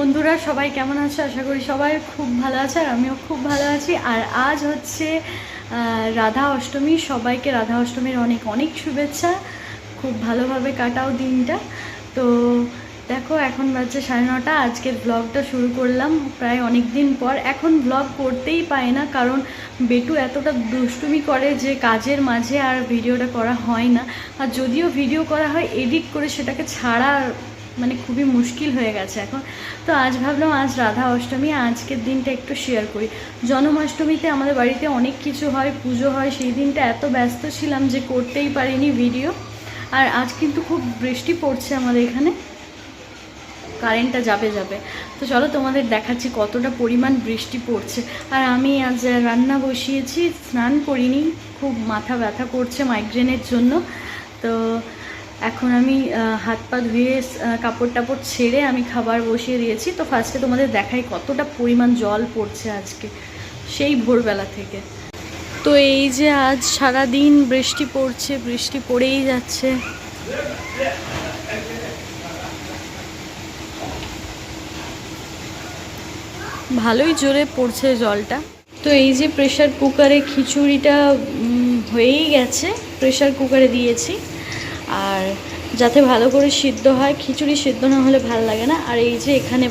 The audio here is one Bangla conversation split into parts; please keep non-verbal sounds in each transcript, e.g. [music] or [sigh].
বন্ধুরা, সবাই কেমন আছো? আশা করি সবাই খুব ভালো আছে আর আমিও খুব ভালো আছি। আর আজ হচ্ছে রাধা অষ্টমী। সবাইকে রাধা অষ্টমীর অনেক অনেক শুভেচ্ছা। খুব ভালোভাবে কাটাও দিনটা। তো দেখো, এখন বাজছে সাড়ে নটা। আজকের ব্লগটা শুরু করলাম প্রায় অনেক দিন পর। এখন ব্লগ করতেই পায় না, কারণ বেটু এতটা দুষ্টুমি করে যে কাজের মাঝে আর ভিডিওটা করা হয় না। আর যদিও ভিডিও করা হয় এডিট করে সেটাকে ছাড়া মানে খুবই মুশকিল হয়ে গেছে এখন। তো আজ ভাবলাম আজ রাধা অষ্টমী, আজকের দিনটা একটু শেয়ার করি। জন্মাষ্টমীতে আমাদের বাড়িতে অনেক কিছু হয়, পুজো হয়, সেই দিনটা এত ব্যস্ত ছিলাম যে করতেই পারিনি ভিডিও আর আজ কিন্তু খুব বৃষ্টি পড়ছে আমাদের এখানে। কারেন্টটা যাবে যাবে। তো চলো তোমাদের দেখাচ্ছি কতটা পরিমাণ বৃষ্টি পড়ছে। আর আমি আজ রান্না বসিয়েছি, স্নান করিনি, খুব মাথা ব্যথা করছে মাইগ্রেনের জন্য। তো এখন আমি হাত পা ধুয়ে কাপড় টাপড় ছেড়ে আমি খাবার বসিয়ে দিয়েছি। তো ফার্স্টে তোমাদের দেখাই কতটা পরিমাণ জল পড়ছে আজকে, সেই ভোরবেলা থেকে। তো এই যে আজ সারা দিন বৃষ্টি পড়ছে, বৃষ্টি পড়েই যাচ্ছে। ভালোই জোরে পড়ছে জলটা। তো এই যে প্রেশার কুকারে খিচুড়িটা হয়েই গেছে। প্রেশার কুকারে দিয়েছি। আর যাতে ভালো করে সিদ্ধ হয়, খিচুড়ি সিদ্ধ না হলে ভালো লাগে না। আর এই যে এখানে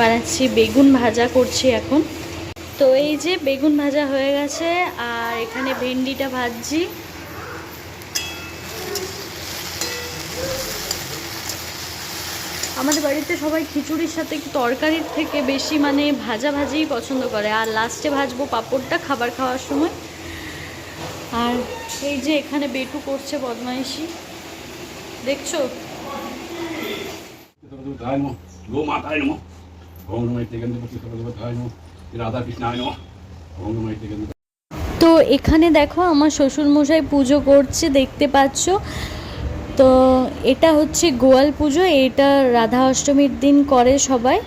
বানাচ্ছি বেগুন ভাজা করছি এখন। তো এই যে বেগুন ভাজা হয়ে গেছে, আর এখানে ভেন্ডিটা ভাজছি। আমাদের বাড়িতে সবাই খিচুড়ির সাথে তরকারির থেকে বেশি মানে ভাজা ভাজিই পছন্দ করে। আর লাস্টে ভাজবো পাঁপড়টা খাবার খাওয়ার সময়। আর এই যে এখানে বেটু করছে বদমাইশি। দেখছ? নম রাধা কৃষ্ণায় নম। তো এখানে দেখো আমার শ্বশুরমশাই পুজো করছে দেখতে পাচ্ছ। তো এটা হচ্ছে গোয়াল পুজো এটা রাধা অষ্টমীর দিন করে সবাই।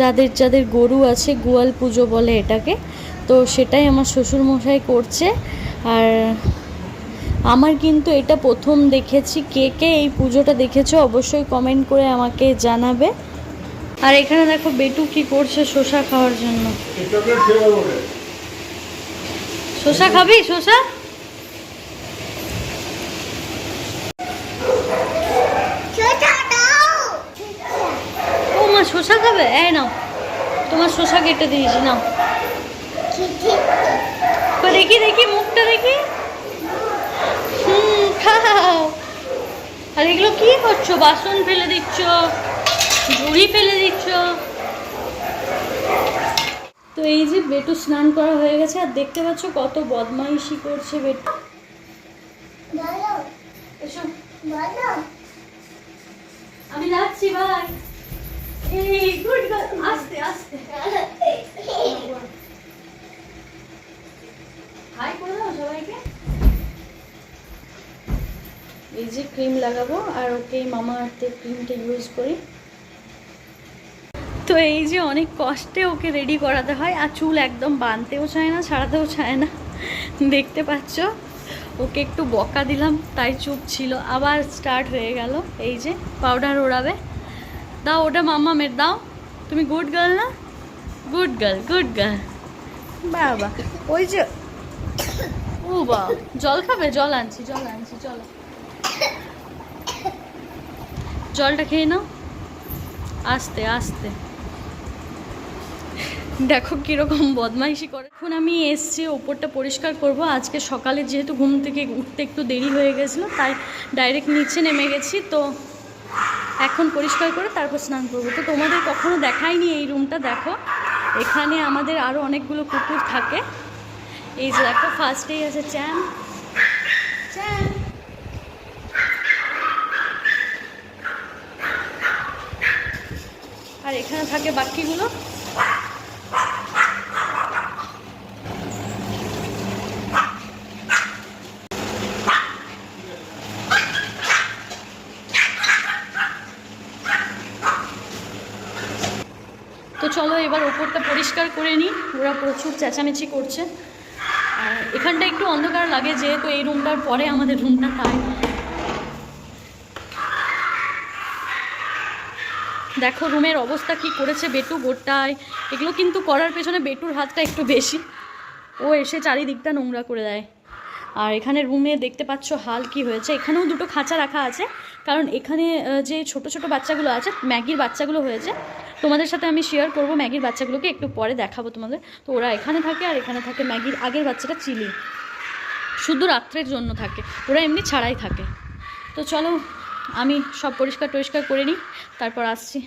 যাদের যাদের গরু আছে গোয়াল পুজো বলে এটাকে। তো সেটাই আমার শ্বশুরমশাই করছে। আর আমার কিন্তু এটা প্রথম দেখেছি। কে কে এই পুজোটা দেখেছ অবশ্যই কমেন্ট করে আমাকে জানাবে। আর এখানে দেখো বেটু কি করছে শসা খাওয়ার জন্য। শসা খাবি? শসা? ও মা শসা খাবে? এই নাও। তোমার শসা কেটে দিয়েছি নাও। দেখি দেখি মুখটা দেখি। [laughs] আর এগুলো কি করছ? বাসন ফেলে দিচ্ছ? ঝুড়ি ফেলে দিচ্ছ? তো এই যে বেটু স্নান করা হয়ে গেছে আর দেখতে পাচ্ছ কত বদমাইশি করছে বেটু। আমি যাচ্ছি ভাই গুড আস্তে আস্তে। হাই করে দাও সবাইকে? এই যে ক্রিম লাগাবো আর ওকে মামা আর্থের ক্রিমটা ইউজ করি। তো এই যে অনেক কষ্টে ওকে রেডি করাতে হয় আর চুল একদম বাঁধতেও চায় না, ছাড়াতেও চায় না। দেখতে পাচ্ছ? ওকে একটু বকা দিলাম, তাই চুপ ছিল। আবার স্টার্ট হয়ে গেল। এই যে পাউডার ওড়াবে। দাও ওটা মাম্মা মের দাও। তুমি গুড গার্ল না? গুড গার্ল গুড গার্ল বাবা, ওই যে, ও বা জল খাবে? জল আনছি জল আনছি, চলো। জলটা খেয়ে নাও। আস্তে আস্তে। দেখো কীরকম বদমাইশি করে। এখন আমি এসছি ওপরটা পরিষ্কার করব। আজকে সকালে যেহেতু ঘুম থেকে উঠতে একটু দেরি হয়ে গেছিল, তাই ডাইরেক্ট নিচে নেমে গেছি। তো এখন পরিষ্কার করে তারপর স্নান করব। তো তোমাদের কখনো দেখাইনি এই রুমটা, দেখো। এখানে আমাদের আরও অনেকগুলো কুকুর থাকে। এই যে দেখো ফার্স্টেই আছে চ্যান চ্যান আর এখানে থাকে বাকিগুলো। তো চলো এবার ওপরটা পরিষ্কার করে নিই। ওরা প্রচুর চেঁচামেচি করছে। আর এখানটা একটু অন্ধকার লাগে, যেহেতু এই রুমটার পরে আমাদের রুমটা তাই। দেখো রুমের অবস্থা কি করেছে বেটু গোটায়। এগুলো কিন্তু করার পেছনে বেটুর হাতটা একটু বেশি। ও এসে চারিদিকটা নোংরা করে দেয়। আর এখানে রুমে দেখতে পাচ্ছ হাল কি হয়েছে। এখানেও দুটো খাঁচা রাখা আছে। কারণ এখানে যে ছোট ছোট বাচ্চাগুলো আছে, ম্যাগির বাচ্চাগুলো হয়েছে। তোমাদের সাথে আমি শেয়ার করব ম্যাগির বাচ্চাগুলোকে, একটু পরে দেখাবো তোমাদের। তো ওরা এখানে থাকে আর এখানে থাকে ম্যাগির আগের বাচ্চাটা চিলি। শুধু রাত্রের জন্য থাকে। ওরা এমনি ছাড়াই থাকে। তো চলো আমি সব পরিষ্কার টরিষ্কার করে নিই তারপর আসছি।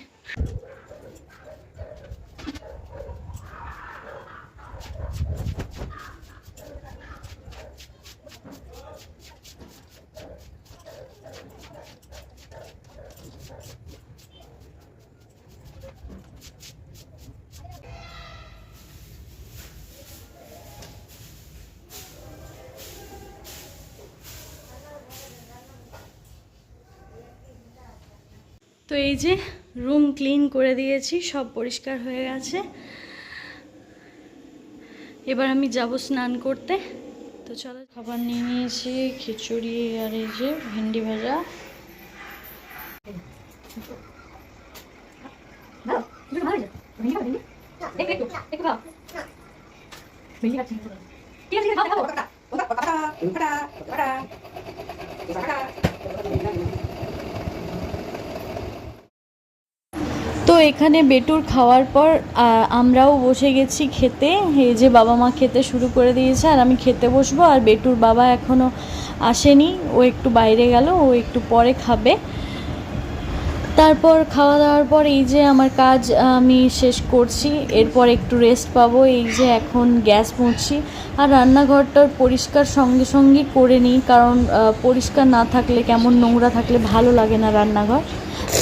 তো এই যে রুম ক্লিন করে দিয়েছি সব পরিষ্কার হয়ে গেছে এবার আমি যাব স্নান করতে তো চলো খাবার নিয়ে নিয়েছি খিচুড়ি আর এই যে ভেন্ডি ভাজা তো এখানে বেটুর খাওয়ার পর আমরাও বসে গেছি খেতে। এই যে বাবা মা খেতে শুরু করে দিয়েছে, আর আমি খেতে বসবো, আর বেটুর বাবা এখনও আসেনি। ও একটু বাইরে গেল, ও একটু পরে খাবে। তারপর খাওয়া দাওয়ার পর এই যে আমার কাজ আমি শেষ করছি। এরপর একটু রেস্ট পাবো। এই যে এখন গ্যাস মুছছি। আর রান্নাঘরটার পরিষ্কার সঙ্গে সঙ্গে করে নিই, কারণ পরিষ্কার না থাকলে, কেমন নোংরা থাকলে ভালো লাগে না রান্নাঘর।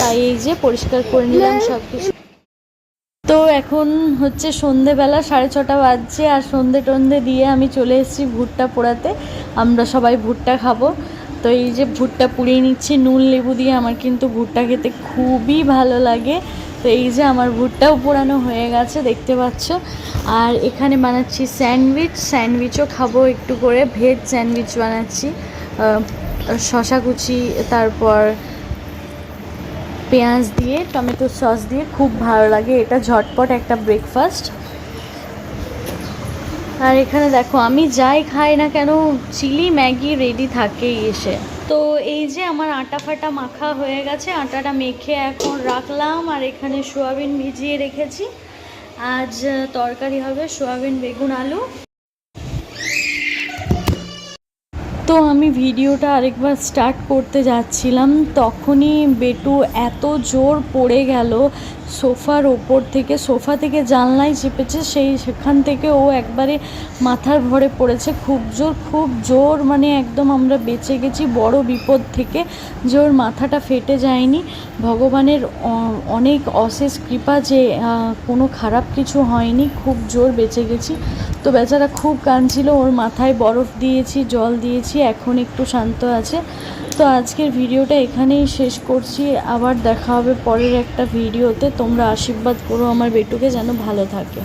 তাই এই যে পরিষ্কার করে নিলাম সব কিছু তো এখন হচ্ছে সন্ধেবেলা সাড়ে ছটা বাজছে আর সন্ধে টন্ধে দিয়ে আমি চলে এসেছি ভুট্টা পোড়াতে। আমরা সবাই ভুট্টা খাব। তো এই যে ভুট্টা পুড়িয়ে নিচ্ছি নুন লেবু দিয়ে আমার কিন্তু ভুট্টা খেতে খুবই ভালো লাগে। তো এই যে আমার ভুট্টাও পোড়ানো হয়ে গেছে দেখতে পাচ্ছ। আর এখানে বানাচ্ছি স্যান্ডউইচ। স্যান্ডউইচও খাব একটু করে। ভেজ স্যান্ডউইচ বানাচ্ছি। শশা কুচি তারপর পেঁয়াজ দিয়ে, টমেটো সস দিয়ে খুব ভালো লাগে। এটা ঝটপট একটা ব্রেকফাস্ট আর এখানে দেখো, আমি যাই খাই না কেন, চিলি ম্যাগি রেডি থাকেই এসে। তো এই যে আমার আটা ফাটা মাখা হয়ে গেছে, আটাটা মেখে এখন রাখলাম। আর এখানে সোয়াবিন ভিজিয়ে রেখেছি। আজ তরকারি হবে সোয়াবিন, বেগুন, আলু। তো আমি ভিডিওটা আরেকবার স্টার্ট করতে যাচ্ছিলাম তখনই বেটু এত জোর পড়ে গেল সোফার ওপর থেকে, সোফা থেকে জানলায় চেপেছে, সেই সেখান থেকে ও একবারে মাথার ভরে পড়েছে। খুব জোর খুব জোর মানে একদম আমরা বেঁচে গেছি বড় বিপদ থেকে। যে ওর মাথাটা ফেটে যায়নি। ভগবানের অনেক অশেষ কৃপা যে কোনো খারাপ কিছু হয়নি, খুব জোর বেঁচে গেছি। তো বেচারা খুব কাঁদছিল, ওর মাথায় বরফ দিয়েছি, জল দিয়েছি, এখন একটু শান্ত আছে। তো আজকের ভিডিওটা এখানেই শেষ করছি। আবার দেখা হবে পরের একটা ভিডিওতে। তোমরা আশীর্বাদ করো আমার বেটুকে যেন ভালো থাকে।